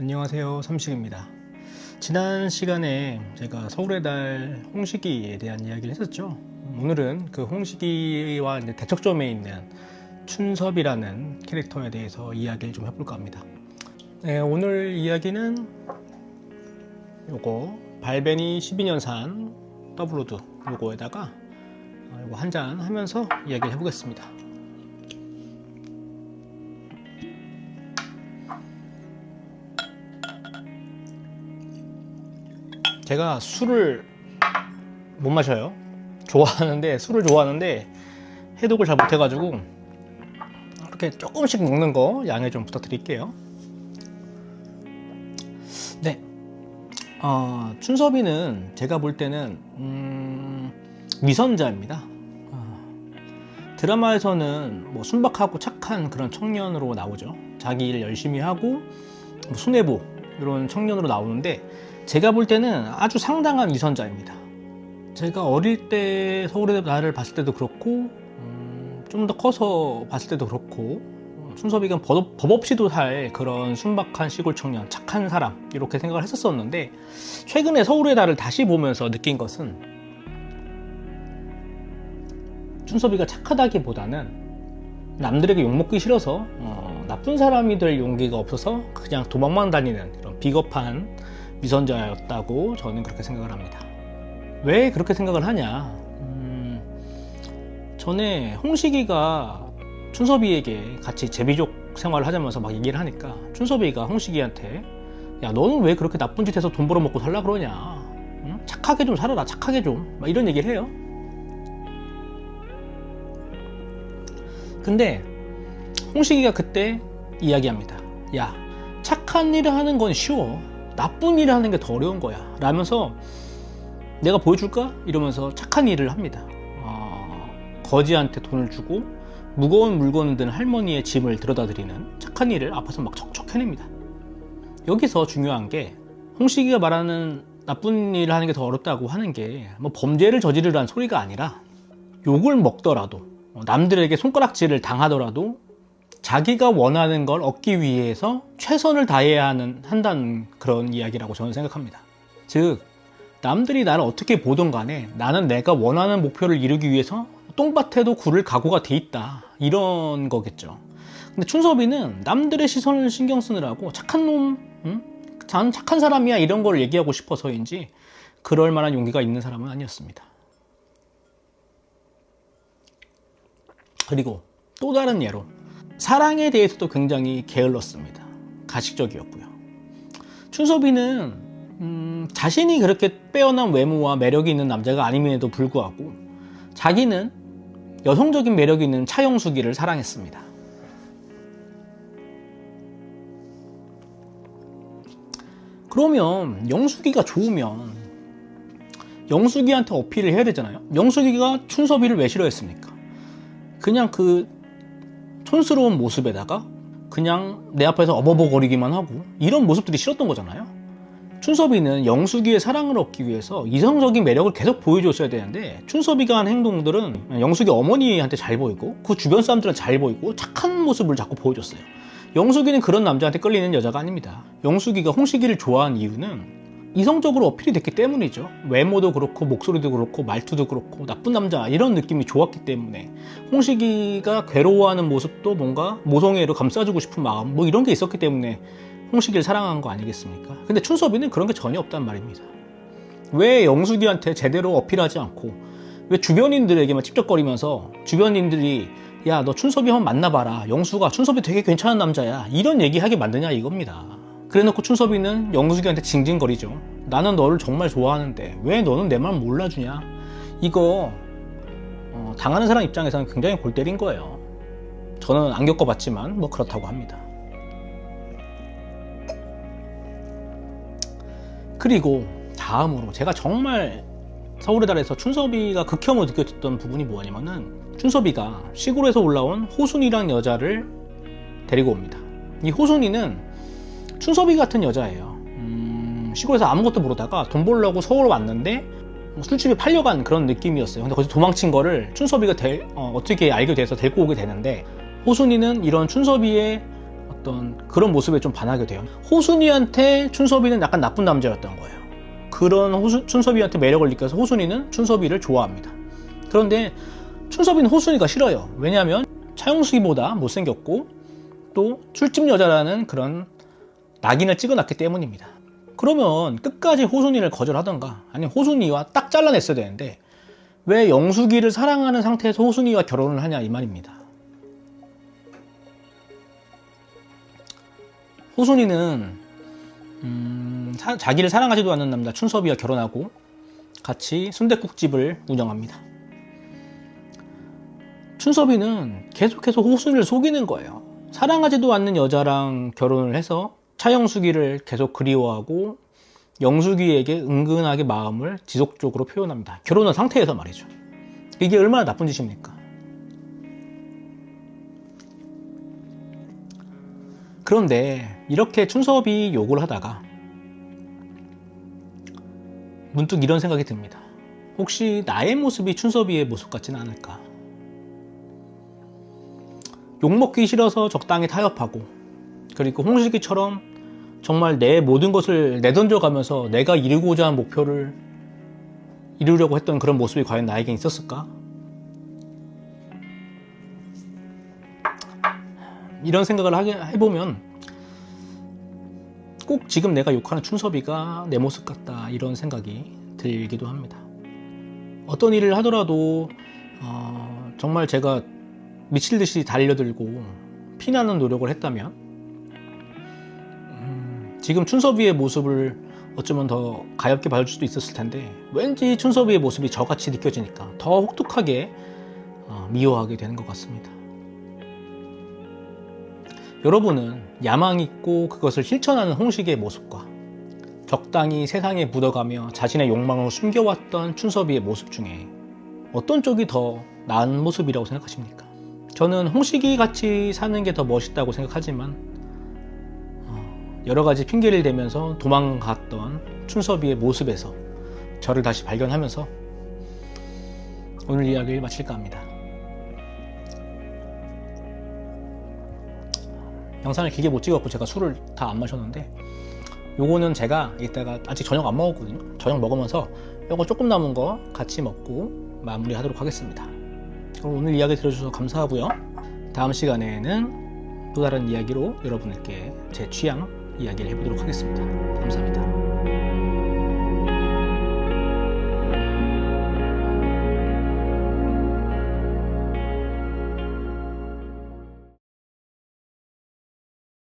안녕하세요. 삼식입니다. 지난 시간에 제가 서울의 달 홍식이에 대한 이야기를 했었죠. 오늘은 그 이제 대척점에 있는 춘섭이라는 캐릭터에 대해서 이야기를 좀 해볼까 합니다. 네, 오늘 이야기는 요거 발베니 12년산 더블로드 요거에다가 어, 요거 한 잔 하면서 이야기를 해보겠습니다 제가 술을 못 마셔요. 좋아하는데 술을 좋아하는데 해독을 잘 못해가지고 이렇게 조금씩 먹는 거 양해 좀 부탁드릴게요. 네, 어, 춘섭이는 제가 볼 때는 음, 위선자입니다. 어, 드라마에서는 뭐 순박하고 착한 그런 청년으로 나오죠. 자기 일 열심히 하고 뭐 순애보 이런 청년으로 나오는데 제가 볼 때는 아주 상당한 위선자입니다. 제가 어릴 때 서울의 나를 봤을 때도 그렇고 음, 좀더 커서 봤을 때도 그렇고 어, 순섭이가 법, 법 없이도 살 그런 순박한 시골 청년, 착한 사람 이렇게 생각을 했었었는데 최근에 서울의 달을 다시 보면서 느낀 것은 춘섭이가 착하다기보다는 남들에게 욕먹기 싫어서 어, 나쁜 사람이 될 용기가 없어서 그냥 도망만 다니는 그런 비겁한 위선자였다고 저는 그렇게 생각을 합니다. 왜 그렇게 생각을 하냐? 음, 전에 홍식이가 춘섭이에게 같이 제비족 생활을 하자면서 막 얘기를 하니까 춘섭이가 홍식이한테 야 너는 왜 그렇게 나쁜 짓 해서 돈 벌어먹고 살라 그러냐? 응? 착하게 좀 살아라 착하게 좀 막 이런 얘기를 해요. 근데 홍식이가 그때 이야기합니다. 야 착한 일을 하는 건 쉬워. 나쁜 일을 하는 게 더 어려운 거야. 라면서 내가 보여줄까? 이러면서 착한 일을 합니다. 어, 거지한테 돈을 주고 무거운 물건을 든 할머니의 짐을 들여다 드리는 착한 일을 앞에서 막 척척 해냅니다. 여기서 중요한 게 홍식이가 말하는 나쁜 일을 하는 게 더 어렵다고 하는 게 뭐 범죄를 저지르라는 소리가 아니라 욕을 먹더라도 어, 남들에게 손가락질을 당하더라도 자기가 원하는 걸 얻기 위해서 최선을 다해야 하는, 한다는 그런 이야기라고 저는 생각합니다. 즉, 남들이 나를 어떻게 보든 간에 나는 내가 원하는 목표를 이루기 위해서 똥밭에도 굴을 각오가 돼 있다. 이런 거겠죠. 근데 춘섭이는 남들의 시선을 신경 쓰느라고 착한 놈, 응? 난 착한 사람이야. 이런 걸 얘기하고 싶어서인지 그럴 만한 용기가 있는 사람은 아니었습니다. 그리고 또 다른 예로 사랑에 대해서도 굉장히 게을렀습니다. 가식적이었고요. 춘섭이는 음, 자신이 그렇게 빼어난 외모와 매력이 있는 남자가 아님에도 불구하고 자기는 여성적인 매력이 있는 차영숙이를 사랑했습니다. 그러면 영숙이가 좋으면 영숙이한테 어필을 해야 되잖아요. 영숙이가 춘섭이를 왜 싫어했습니까? 그냥 그 촌스러운 모습에다가 그냥 내 앞에서 어버버거리기만 하고 이런 모습들이 싫었던 거잖아요. 춘섭이는 영숙이의 사랑을 얻기 위해서 이성적인 매력을 계속 보여줬어야 되는데 춘섭이가 한 행동들은 영숙이 어머니한테 잘 보이고 그 주변 사람들은 잘 보이고 착한 모습을 자꾸 보여줬어요. 영숙이는 그런 남자한테 끌리는 여자가 아닙니다. 영숙이가 홍식이를 좋아한 이유는 이성적으로 어필이 됐기 때문이죠. 외모도 그렇고 목소리도 그렇고 말투도 그렇고 나쁜 남자 이런 느낌이 좋았기 때문에 홍식이가 괴로워하는 모습도 뭔가 모성애로 감싸주고 싶은 마음 뭐 이런 게 있었기 때문에 홍식이를 사랑한 거 아니겠습니까? 근데 춘섭이는 그런 게 전혀 없단 말입니다. 왜 영숙이한테 제대로 어필하지 않고 왜 주변인들에게만 찝쩍거리면서 주변인들이 야 너 춘섭이 한번 만나봐라 영수가 춘섭이 되게 괜찮은 남자야 이런 얘기하게 만드냐 이겁니다. 그래놓고 춘섭이는 영숙이한테 징징거리죠. 나는 너를 정말 좋아하는데 왜 너는 내 말 몰라주냐? 이거 어, 당하는 사람 입장에서는 굉장히 골 때린 거예요. 저는 안 겪어봤지만 뭐 그렇다고 합니다. 그리고 다음으로 제가 정말 서울의 달에서 춘섭이가 극혐을 느꼈던 부분이 뭐냐면은 춘섭이가 시골에서 올라온 호순이란 여자를 데리고 옵니다. 이 호순이는 춘섭이 같은 여자예요. 음, 시골에서 아무것도 모르다가 돈 벌려고 서울 왔는데 술집에 팔려간 그런 느낌이었어요. 근데 거기서 도망친 거를 춘섭이가 데, 어, 떻게 알게 돼서 데리고 오게 되는데 호순이는 이런 춘섭이의 어떤 그런 모습에 좀 반하게 돼요. 호순이한테 춘섭이는 약간 나쁜 남자였던 거예요. 그런 호수, 춘섭이한테 매력을 느껴서 호순이는 춘섭이를 좋아합니다. 그런데 춘섭이는 호순이가 싫어요. 왜냐하면 차용수기보다 못생겼고 또 술집 여자라는 그런 낙인을 찍어놨기 때문입니다. 그러면 끝까지 호순이를 거절하던가 아니면 호순이와 딱 잘라냈어야 되는데 왜 영숙이를 사랑하는 상태에서 호순이와 결혼을 하냐 이 말입니다. 호순이는 음, 사- 자기를 사랑하지도 않는 남자 춘섭이와 결혼하고 같이 순댓국집을 운영합니다. 춘섭이는 계속해서 호순이를 속이는 거예요. 사랑하지도 않는 여자랑 결혼을 해서 차영숙이를 계속 그리워하고 영숙이에게 은근하게 마음을 지속적으로 표현합니다. 결혼한 상태에서 말이죠. 이게 얼마나 나쁜 짓입니까? 그런데 이렇게 춘섭이 욕을 하다가 문득 이런 생각이 듭니다. 혹시 나의 모습이 춘섭이의 모습 같지는 않을까? 욕먹기 싫어서 적당히 타협하고 그리고 홍식이처럼 정말 내 모든 것을 내던져 가면서 내가 이루고자 한 목표를 이루려고 했던 그런 모습이 과연 나에게 있었을까? 이런 생각을 하게 해보면 꼭 지금 내가 욕하는 춘섭이가 내 모습 같다 이런 생각이 들기도 합니다. 어떤 일을 하더라도 어, 정말 제가 미칠 듯이 달려들고 피나는 노력을 했다면 음, 지금 춘섭이의 모습을 어쩌면 더 가엽게 봐줄 수도 있었을 텐데 왠지 춘섭이의 모습이 저같이 느껴지니까 더 혹독하게 어, 미워하게 되는 것 같습니다. 여러분은 야망 있고 그것을 실천하는 홍식의 모습과 적당히 세상에 묻어가며 자신의 욕망을 숨겨왔던 춘섭이의 모습 중에 어떤 쪽이 더 나은 모습이라고 생각하십니까? 저는 홍식이 같이 사는 게 더 멋있다고 생각하지만 어, 여러 가지 핑계를 대면서 도망갔던 춘섭이의 모습에서 저를 다시 발견하면서 오늘 이야기를 마칠까 합니다. 영상을 길게 못 찍었고 제가 술을 다 안 마셨는데 요거는 제가 이따가 아직 저녁 안 먹었거든요. 저녁 먹으면서 요거 조금 남은 거 같이 먹고 마무리하도록 하겠습니다. 그럼 오늘 이야기 들어주셔서 감사하고요. 다음 시간에는 또 다른 이야기로 여러분께 제 취향 이야기를 해보도록 하겠습니다. 감사합니다.